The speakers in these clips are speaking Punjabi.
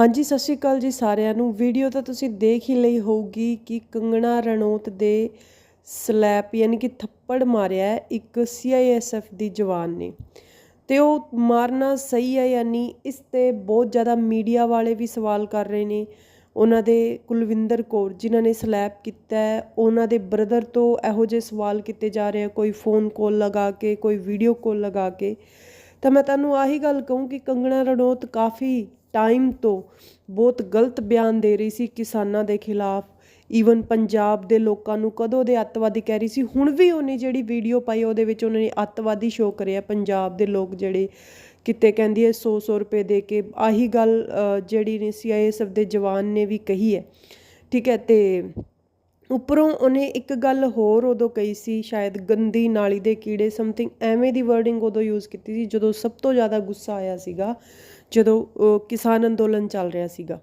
ਹਾਂਜੀ, ਸਤਿ ਸ਼੍ਰੀ ਅਕਾਲ ਜੀ ਸਾਰਿਆਂ ਨੂੰ। ਵੀਡੀਓ ਤਾਂ ਤੁਸੀਂ ਦੇਖ ਹੀ ਲਈ ਹੋਊਗੀ ਕਿ ਕੰਗਣਾ ਰਣੌਤ ਦੇ ਸਲੈਪ ਯਾਨੀ ਕਿ ਥੱਪੜ ਮਾਰਿਆ ਹੈ ਇੱਕ ਸੀਆਈਐਸਐਫ ਦੀ ਜਵਾਨ ਨੇ। ਤੇ ਉਹ ਮਾਰਨਾ ਸਹੀ ਹੈ ਯਾਨੀ ਇਸ ਤੇ ਬਹੁਤ ਜ਼ਿਆਦਾ ਮੀਡੀਆ ਵਾਲੇ ਵੀ ਸਵਾਲ ਕਰ ਰਹੇ ਨੇ। ਉਹਨਾਂ ਦੇ ਕੁਲਵਿੰਦਰ ਕੌਰ ਜਿਨ੍ਹਾਂ ਨੇ ਸਲੈਪ ਕੀਤਾ ਹੈ, ਉਹਨਾਂ ਦੇ ਬ੍ਰਦਰ ਤੋਂ ਇਹੋ ਜਿਹੇ ਸਵਾਲ ਕੀਤੇ ਜਾ ਰਹੇ ਆ, ਕੋਈ ਫੋਨ ਕਾਲ ਲਗਾ ਕੇ, ਕੋਈ ਵੀਡੀਓ ਕਾਲ ਲਗਾ ਕੇ। ਤਾਂ ਮੈਂ ਤੁਹਾਨੂੰ ਆਹੀ ਗੱਲ ਕਹੂੰ ਕਿ ਕੰਗਣਾ ਰਣੌਤ ਕਾਫੀ ਟਾਈਮ ਤੋਂ ਬਹੁਤ ਗਲਤ ਬਿਆਨ ਦੇ ਰਹੀ ਸੀ ਕਿਸਾਨਾਂ ਦੇ ਖਿਲਾਫ। ਈਵਨ ਪੰਜਾਬ ਦੇ ਲੋਕਾਂ ਨੂੰ ਕਦੋਂ ਦੇ ਅੱਤਵਾਦੀ ਕਹਿ ਰਹੀ ਸੀ, ਹੁਣ ਵੀ ਉਹਨੇ ਜਿਹੜੀ ਵੀਡੀਓ ਪਾਈ ਉਹਦੇ ਵਿੱਚ ਉਹਨਾਂ ਨੇ ਅੱਤਵਾਦੀ ਸ਼ੋਅ ਕਰਿਆ ਪੰਜਾਬ ਦੇ ਲੋਕ ਜਿਹੜੇ ਕਿਤੇ ਕਹਿੰਦੀ ਹੈ 100 100 ਰੁਪਏ ਦੇ ਕੇ, ਆਹੀ ਗੱਲ ਜਿਹੜੀ ਨੇ ਸੀਆਈਐਸਐਫ ਦੇ ਜਵਾਨ ਨੇ ਵੀ ਕਹੀ ਹੈ। ਠੀਕ ਹੈ, ਤੇ ਉੱਪਰੋਂ ਉਹਨੇ ਇੱਕ ਗੱਲ ਹੋਰ ਉਦੋਂ ਕਹੀ ਸੀ, ਸ਼ਾਇਦ ਗੰਦੀ ਨਾਲੀ ਦੇ ਕੀੜੇ ਸਮਥਿੰਗ ਐਵੇਂ ਦੀ ਵਰਡਿੰਗ ਉਦੋਂ ਯੂਜ਼ ਕੀਤੀ ਸੀ, ਜਦੋਂ ਸਭ ਤੋਂ ਜ਼ਿਆਦਾ ਗੁੱਸਾ ਆਇਆ ਸੀਗਾ, ਜਦੋਂ ਕਿਸਾਨ ਅੰਦੋਲਨ ਚੱਲ ਰਿਹਾ ਸੀਗਾ।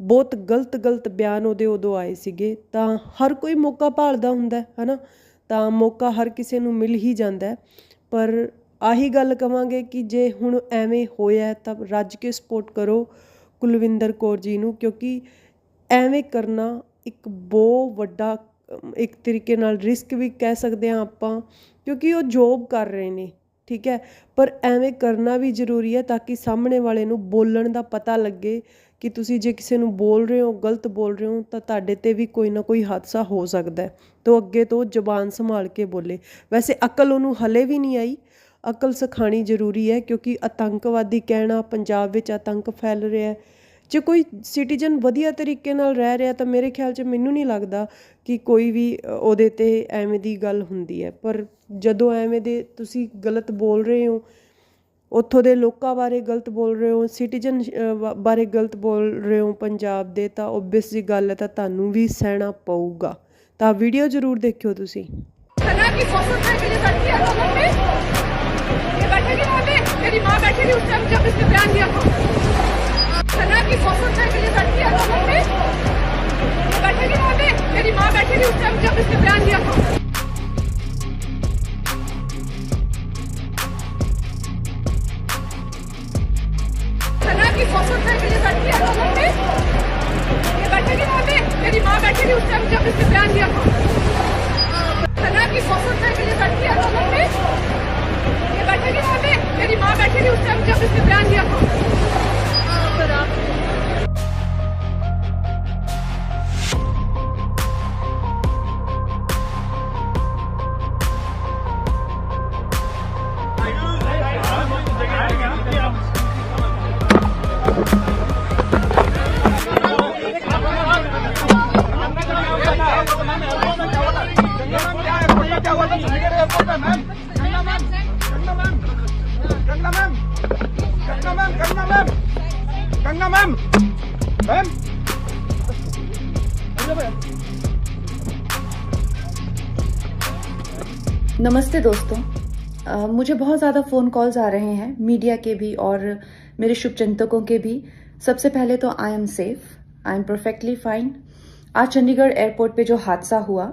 ਬਹੁਤ ਗਲਤ ਗਲਤ ਬਿਆਨ ਉਹਦੇ ਉਦੋਂ ਆਏ ਸੀਗੇ, ਤਾਂ ਹਰ ਕੋਈ ਮੌਕਾ ਭਾਲਦਾ ਹੁੰਦਾ ਹੈ ਹਨਾ? ਤਾਂ ਮੌਕਾ ਹਰ ਕਿਸੇ ਨੂੰ ਮਿਲ ਹੀ ਜਾਂਦਾ ਪਰ ਆਹੀ ਗੱਲ ਕਵਾਂਗੇ ਕਿ ਜੇ ਹੁਣ ਐਵੇਂ ਹੋਇਆ ਤਾਂ ਰੱਜ ਕੇ ਸਪੋਰਟ ਕਰੋ ਕੁਲਵਿੰਦਰ ਕੌਰ ਜੀ ਨੂੰ, ਕਿਉਂਕਿ ਐਵੇਂ ਕਰਨਾ ਇੱਕ ਬਹੁਤ ਵੱਡਾ, ਇੱਕ ਤਰੀਕੇ ਨਾਲ ਰਿਸਕ ਵੀ ਕਹਿ ਸਕਦੇ ਹਾਂ ਆਪਾਂ, ਕਿਉਂਕਿ ਉਹ ਜੋਬ ਕਰ ਰਹੇ ਨੇ, ਠੀਕ ਹੈ? ਪਰ ਐਵੇਂ ਕਰਨਾ ਵੀ ਜ਼ਰੂਰੀ ਹੈ ਤਾਂ ਕਿ ਸਾਹਮਣੇ ਵਾਲੇ ਨੂੰ ਬੋਲਣ ਦਾ ਪਤਾ ਲੱਗੇ ਕਿ ਤੁਸੀਂ ਜੇ ਕਿਸੇ ਨੂੰ ਬੋਲ ਰਹੇ ਹੋ, ਗਲਤ ਬੋਲ ਰਹੇ ਹੋ, ਤਾਂ ਤੁਹਾਡੇ ਤੇ ਵੀ ਕੋਈ ਨਾ ਕੋਈ ਹਾਦਸਾ ਹੋ ਸਕਦਾ ਹੈ। ਤੋਂ ਅੱਗੇ ਤੋਂ ਜ਼ਬਾਨ ਸੰਭਾਲ ਕੇ ਬੋਲੇ। ਵੈਸੇ ਅਕਲ ਉਹਨੂੰ ਹਲੇ ਵੀ ਨਹੀਂ ਆਈ। ਅਕਲ ਸਿਖਾਣੀ ਜ਼ਰੂਰੀ ਹੈ ਕਿਉਂਕਿ ਆਤੰਕਵਾਦੀ ਕਹਿਣਾ ਪੰਜਾਬ ਵਿੱਚ ਆਤੰਕ ਫੈਲ ਰਿਹਾ ਹੈ। ਜੇ ਕੋਈ ਸਿਟੀਜ਼ਨ ਵਧੀਆ ਤਰੀਕੇ ਨਾਲ ਰਹਿ ਰਿਹਾ ਤਾਂ ਮੇਰੇ ਖਿਆਲ 'ਚ ਮੈਨੂੰ ਨਹੀਂ ਲੱਗਦਾ ਕਿ ਕੋਈ ਵੀ ਉਹਦੇ ਤੇ ਐਵੇਂ ਦੀ ਗੱਲ ਹੁੰਦੀ ਹੈ। ਪਰ ਜਦੋਂ ਐਵੇਂ ਦੇ ਤੁਸੀਂ ਗਲਤ ਬੋਲ ਰਹੇ ਹੋ, ਉੱਥੋਂ ਦੇ ਲੋਕਾਂ ਬਾਰੇ ਗਲਤ ਬੋਲ ਰਹੇ ਹੋ ਸਿਟੀਜ਼ਨ ਬਾਰੇ ਗਲਤ ਬੋਲ ਰਹੇ ਹੋ ਪੰਜਾਬ ਦੇ, ਤਾਂ ਓਬਵੀਅਸ ਜੀ ਗੱਲ ਹੈ ਤਾਂ ਤੁਹਾਨੂੰ ਵੀ ਸਹਿਣਾ ਪਊਗਾ। ਤਾਂ ਵੀਡੀਓ ਜ਼ਰੂਰ ਦੇਖਿਓ ਤੁਸੀਂ। ਕਿ ਸੋਸ਼ਲ ਸਾਈਕਲ ਮਾਂ ਬੈਠੀ ਸੀ ਉਸ ਟਾਈਮ ਜਬ ਇਸ ਤੇ ਬਿਆਨ ਦਿਆ सना की फसल में के लिए बैठी है लोगों पे ये बैठेगी वहाँ पे मेरी माँ बैठी थी उस टाइम जब इसने बयान दिया था सना की फसल में के लिए बैठी है लोगों पे ये बैठेगी वहाँ पे मेरी माँ बैठी थी उस टाइम जब इसने बयान दिया था सना की मैम। मैम नमस्ते दोस्तों। अ, मुझे बहुत ज़्यादा फ़ोन कॉल्स आ रहे हैं मीडिया के भी और मेरे शुभचिंतकों के भी। सबसे पहले तो I am safe I am perfectly fine आज चंडीगढ़ एयरपोर्ट पे जो हादसा हुआ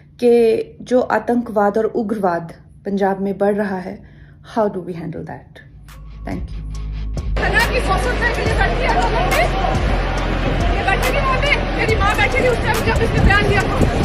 कि जो आतंकवाद और उग्रवाद पंजाब में बढ़ रहा है how do we handle that thank you मेरी माँ बैठी थी उस जब इसने बयान दिया था।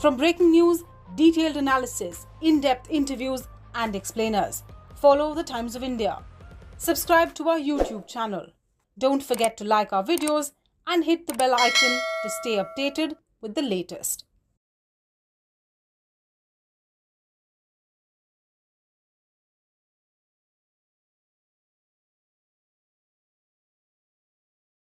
From breaking news, detailed analysis, in depth interviews, and explainers, follow the Times of India. Subscribe to our YouTube channel. Don't forget to like our videos and hit the bell icon to stay updated with the latest.